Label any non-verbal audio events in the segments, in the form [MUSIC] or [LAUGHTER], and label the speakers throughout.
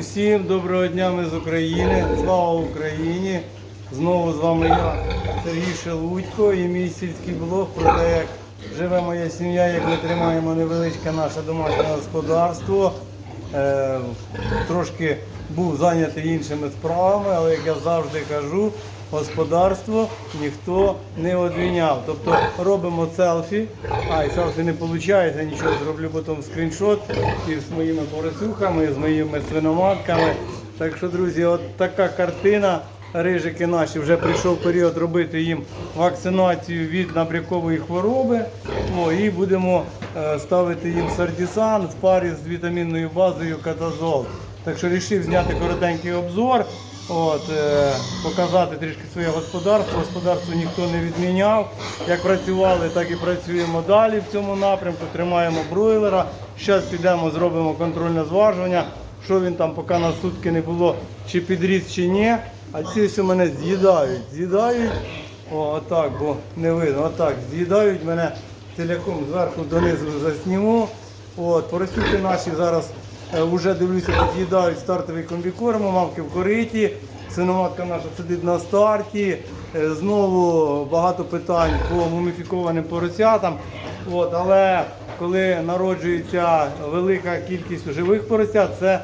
Speaker 1: Друзі, всім доброго дня ми з України. Слава Україні! Знову з вами я, Сергій Шелудько і мій сільський блог про те, як живе моя сім'я, як ми тримаємо невеличке наше домашнє господарство. Е, трошки був зайнятий іншими справами, але як я завжди кажу, господарство ніхто не одвіняв. Тобто робимо селфі, а і селфі не виходить, нічого зроблю потім скріншот і з моїми поросюхами, і з моїми свиноматками. Так що, друзі, от така картина. Рижики наші вже прийшов період робити їм вакцинацію від набрякової хвороби. О, і будемо е, ставити їм сардісан в парі з вітамінною базою катазол. Так що вирішив зняти коротенький обзор, от, е, показати трішки своє господарство. Господарство ніхто не відміняв. Як працювали, так і працюємо далі в цьому напрямку. Тримаємо бройлера. Зараз підемо, зробимо контрольне зважування. Що він там, поки на сутки не було, чи підріс, чи ні. А ці все мене з'їдають, з'їдають. О, отак, бо не видно. Отак, з'їдають мене ціляком зверху донизу засніму. От, поросюки наші зараз е, вже дивлюся, під'їдають стартовий комбікорм, мамки в кориті. Синоматка наша сидить на старті. Е, Знову багато питань по муміфікованим поросятам. От, але коли народжується велика кількість живих поросят, це,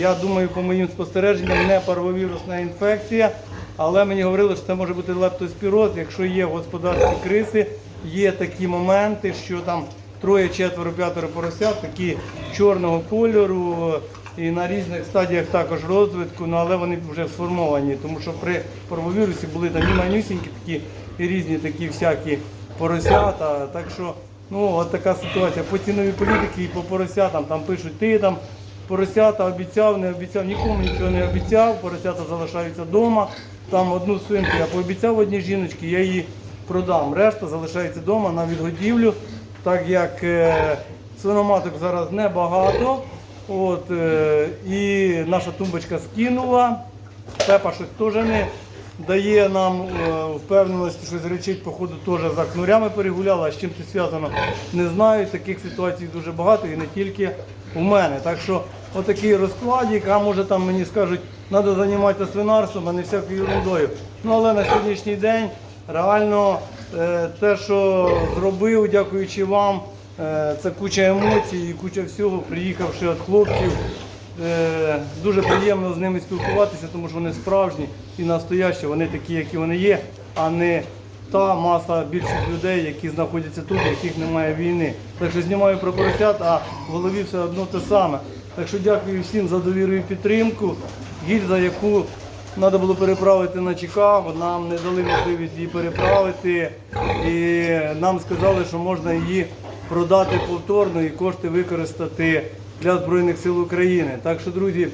Speaker 1: я думаю, по моїм спостереженням, не парвовірусна інфекція. Але мені говорили, що це може бути лептоспіроз, якщо є в господарстві криси, є такі моменти, що там троє, четверо, п'ятеро поросят, такі чорного кольору і на різних стадіях також розвитку, ну, але вони вже сформовані, тому що при парвовірусі були там і манюсінькі такі, і різні такі всякі поросята. Так що, ну, от така ситуація. По ціновій політики і по поросятам там пишуть, ти там поросята обіцяв, не обіцяв, нікому нічого не обіцяв, поросята залишаються вдома. Там одну свинку я пообіцяв одній жіночці, я її продам. Решта залишається вдома на відгодівлю, так як е, свиноматок зараз небагато. От, е, і наша тумбочка скинула. Пепа щось теж не дає нам е, впевненості, щось речить, походу, теж за кнурями перегуляла. А з чим це зв'язано, не знаю. Таких ситуацій дуже багато і не тільки у мене. Так що отакий розкладик, а може там мені скажуть, треба займатися свинарством, а не всякою ерундою. Ну але на сьогоднішній день реально те, що зробив, дякуючи вам, е, це куча емоцій і куча всього, приїхавши від хлопців. Е, Дуже приємно з ними спілкуватися, тому що вони справжні і настоящі, вони такі, які вони є, а не та маса більших людей, які знаходяться тут, яких немає війни. Так що знімаю про поросят, а в голові все одно те саме. Так що дякую всім за довіру і підтримку. Гільза, яку треба було переправити на Чикаго, нам не дали можливість її переправити. І нам сказали, що можна її продати повторно і кошти використати для Збройних сил України. Так що, друзі,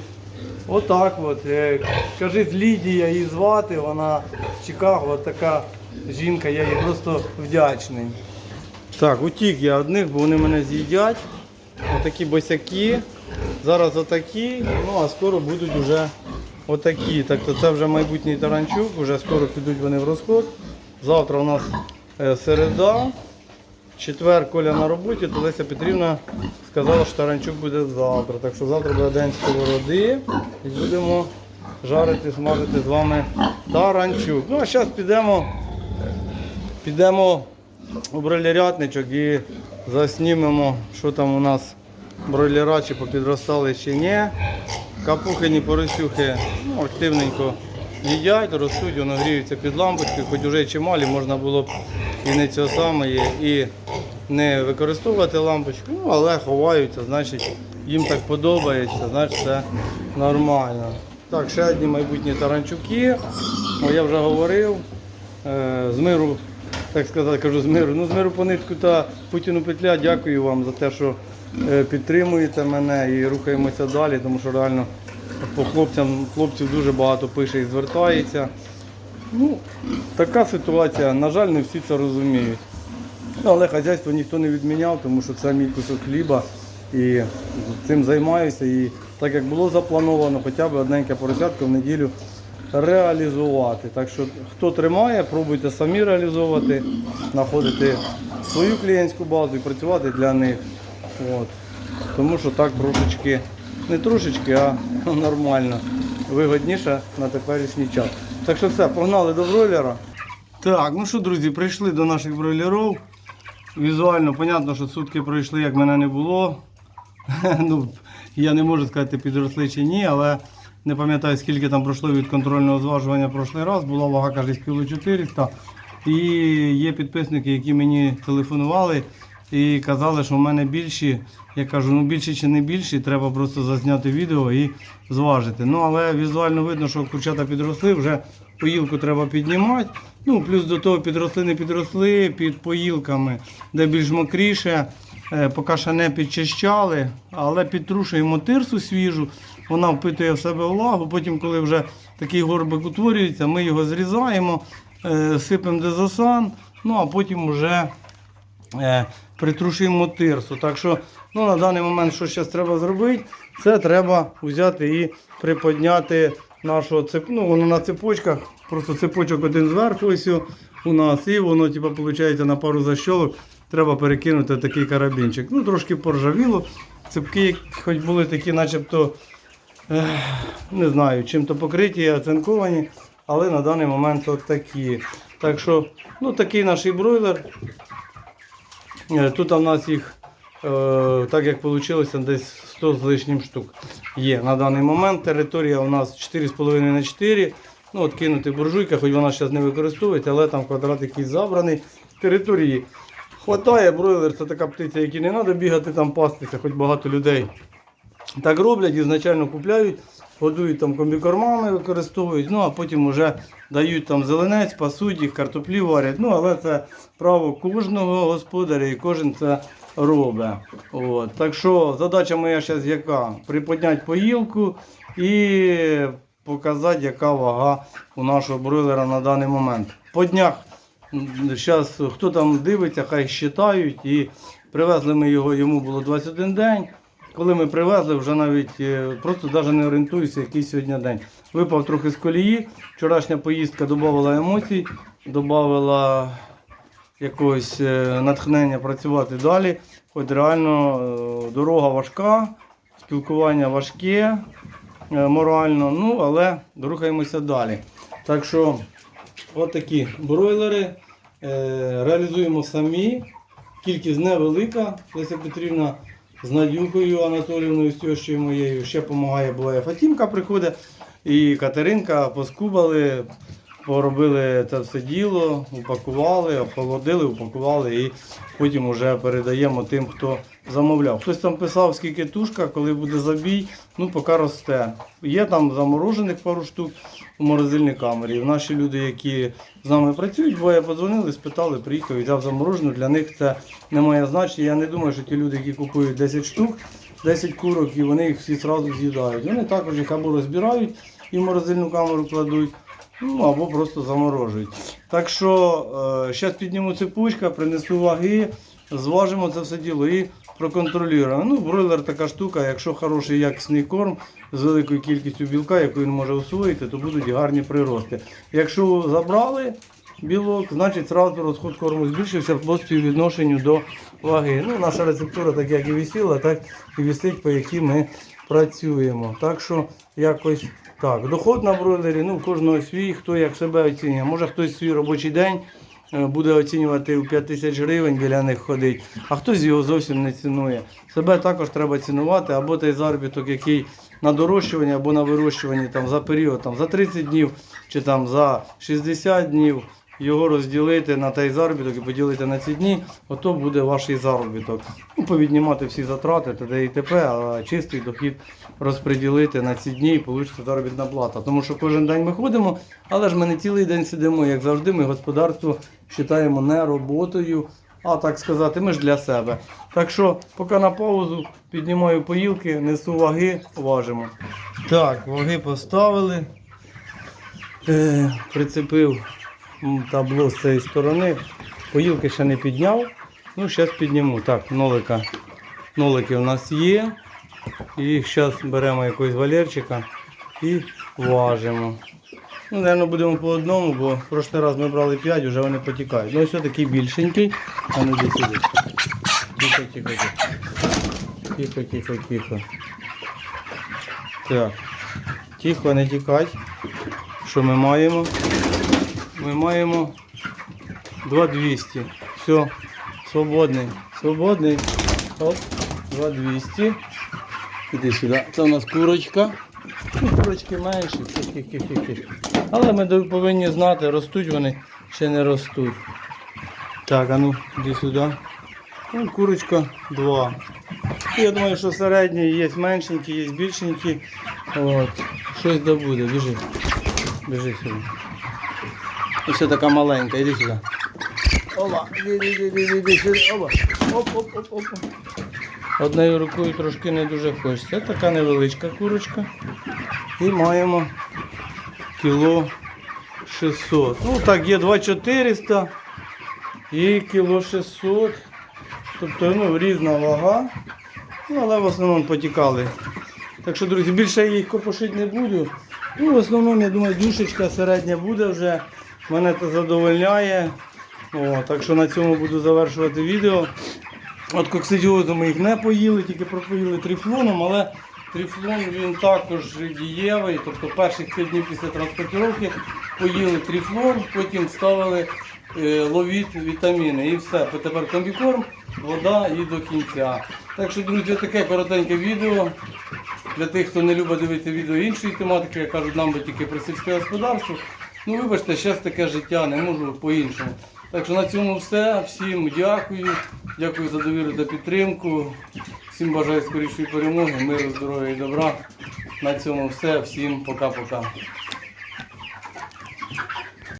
Speaker 1: отак от. Е, Кажіть, Лідія її звати, вона з Чикаго, от така жінка, я їй просто вдячний. Так, утік я одних, бо вони мене з'їдять. Отакі босяки. Зараз отакі, ну а скоро будуть вже отакі. Тобто це вже майбутній таранчук, вже скоро підуть вони в розход. Завтра у нас е, середа. Четвер Коля на роботі, то Леся Петрівна сказала, що таранчук буде завтра. Так що завтра буде день сковороди і будемо жарити, смажити з вами таранчук. Ну а зараз підемо, підемо у бройлерятничок і заснімемо, що там у нас бройлера чи попідростали чи ні. Капухині поросюхи ну, активненько їдять, ростуть, воно гріються під лампочкою, хоч уже чималі, можна було б і не цього саме, і не використовувати лампочку, ну, але ховаються, значить їм так подобається, значить це нормально. Так, ще одні майбутні таранчуки. О, я вже говорив. Е, з миру, так сказати, кажу з миру. Ну, з миру по нитку та Путіну петля. Дякую вам за те, що підтримуєте мене і рухаємося далі, тому що реально по хлопцям хлопців дуже багато пише і звертається. Ну, така ситуація, на жаль, не всі це розуміють. Ну, але хазяйство ніхто не відміняв, тому що це мій кусок хліба і цим займаюся. І так як було заплановано, хоча б одненьке поросятко в неділю реалізувати. Так що хто тримає, пробуйте самі реалізовувати, знаходити свою клієнтську базу і працювати для них. От. Тому що так трошечки не трошечки, а [LAUGHS] нормально. Вигодніше на теперішній час. Так що все, погнали до бройлера. Так, ну що, друзі, прийшли до наших бройлерів. Візуально, понятно, що сутки пройшли, як мене не було. [LAUGHS] ну, я не можу сказати, підросли чи ні, але не пам'ятаю, скільки там пройшло від контрольного зважування прошлий раз. Була вага, каже, кіло 400. І є підписники, які мені телефонували і казали, що в мене більші. Я кажу, ну більші чи не більші, треба просто зазняти відео і зважити. Ну, але візуально видно, що курчата підросли, вже поїлку треба піднімати. Ну, плюс до того підросли, не підросли під поїлками, де більш мокріше. Е, Поки ще не підчищали, але підтрушуємо тирсу свіжу, вона впитує в себе влагу. Потім, коли вже такий горбик утворюється, ми його зрізаємо, е, сипемо дезосан, ну а потім вже е, притрушуємо тирсу. Так що ну, на даний момент, що зараз треба зробити, це треба взяти і приподняти нашу цеп... ну, воно на цепочках, просто цепочок один зверху ось у нас, і воно, типу, виходить, на пару защолок треба перекинути такий карабінчик. Ну, трошки поржавіло. Цепки, хоч були такі, начебто, не знаю, чим-то покриті, оцинковані, але на даний момент от такі. Так що, ну такий наш бройлер. Е, Тут у нас їх, е, так як вийшло, десь 100 з лишнім штук є на даний момент. Територія у нас 4,5 на 4. Ну, от кинути буржуйка, хоч вона зараз не використовується, але там квадрат якийсь забраний. Території хватає, бройлер це така птиця, якій не треба бігати там пастися, хоч багато людей так роблять, ізначально купляють, годують там комбікормами, використовують, ну а потім вже дають там зеленець, пасуть їх, картоплі варять. Ну, але це право кожного господаря і кожен це робить. От. Так що задача моя зараз яка? Приподняти поїлку і показати, яка вага у нашого бройлера на даний момент. По днях Зараз хто там дивиться, хай считають. І привезли ми його, йому було 21 день. Коли ми привезли, вже навіть е, просто навіть не орієнтуюся, який сьогодні день. Випав трохи з колії. Вчорашня поїздка додавала емоцій, додавала якогось е, натхнення працювати далі. Хоч реально е, дорога важка, спілкування важке морально, ну але рухаємося далі. Так що От такі бройлери. Реалізуємо самі. Кількість невелика. Леся Петрівна з Надюкою Анатоліївною, з тещою моєю. Ще допомагає була Фатімка приходить. І Катеринка поскубали, поробили це все діло, упакували, охолодили, упакували і потім вже передаємо тим, хто замовляв. Хтось там писав, скільки тушка, коли буде забій, ну поки росте. Є там заморожених пару штук у морозильній камері. Наші люди, які з нами працюють, двоє подзвонили, спитали, приїхав, взяв заморожену. Для них це не має значення. Я не думаю, що ті люди, які купують 10 штук, 10 курок і вони їх всі одразу з'їдають. Вони також їх або розбирають і в морозильну камеру кладуть. Ну, або просто заморожують. Так що зараз підніму цепочка, принесу ваги, зважимо це все діло і проконтролюємо. Ну, бройлер така штука, якщо хороший якісний корм з великою кількістю білка, яку він може усвоїти, то будуть гарні прирости. Якщо забрали білок, значить зразу розход корму збільшився по співвідношенню до ваги. Ну, наша рецептура, так як і висіла, так і висить, по якій ми працюємо. Так що якось так. Доход на бройлері, ну, кожного свій, хто як себе оцінює. Може хтось свій робочий день буде оцінювати у 5 тисяч гривень біля них ходить, а хтось його зовсім не цінує. Себе також треба цінувати, або той заробіток, який на дорощуванні або на вирощуванні там, за період там, за 30 днів чи там, за 60 днів. Його розділити на той заробіток і поділити на ці дні, ото буде ваш заробіток. Ну, повіднімати всі затрати, т.д. і т.п., а чистий дохід розподілити на ці дні і вийде заробітна плата. Тому що кожен день ми ходимо, але ж ми не цілий день сидимо, як завжди, ми господарство вважаємо не роботою, а так сказати, ми ж для себе. Так що, поки на паузу, піднімаю поїлки, несу ваги, важимо. Так, ваги поставили. Е, прицепив табло з цієї сторони. Поїлки ще не підняв. Ну, зараз підніму. Так, нолика. Нолики у нас є. І зараз беремо якогось валерчика і важимо. Ну, Наверно, будемо по одному, бо в прошлий раз ми брали 5, вже вони потікають. Ну, ось такий більшенький. А ну йди сюди. Тихо, тихо, тихо. Тихо, тихо, тихо. Так. Тихо, не тікай. Що ми маємо? Ми маємо 2200. Все, свободний. Свободний. Оп, 2200. Іди сюди. Це у нас курочка. Ну, курочки менші. Але ми повинні знати, ростуть вони чи не ростуть. Так, а ну, іди сюди. Ну, курочка 2. Я думаю, що середні є меншенькі, є більшенькі. От. Щось добуде, біжи. Біжи сюди. Ще така маленька, іди сюди. Ола, іди, іди, іди, сюди. Ола. Оп, оп, оп, оп. Одною рукою трошки не дуже хочеться. Така невеличка курочка. І маємо кіло 600. Ну так, є 2400 і кіло 600. Тобто ну, різна вага. Ну, але в основному потікали. Так що, друзі, більше я їх копошити не буду. Ну, в основному, я думаю, дюшечка середня буде вже. Мене це задовольняє. О, так що на цьому буду завершувати відео. От коксидіозу ми їх не поїли, тільки пропоїли трифлоном, але трифлон він також дієвий. Тобто перших 5 днів після транспортировки поїли трифлон, потім ставили е, ловіт вітаміни і все. Тепер комбікорм, вода і до кінця. Так що, друзі, таке коротеньке відео. Для тих, хто не любить дивитися відео іншої тематики, я кажу, нам би тільки про сільське господарство. Ну, вибачте, зараз таке життя, не можу по-іншому. Так що на цьому все. Всім дякую. Дякую за довіру та підтримку. Всім бажаю скорішої перемоги, миру, здоров'я і добра. На цьому все. Всім пока-пока.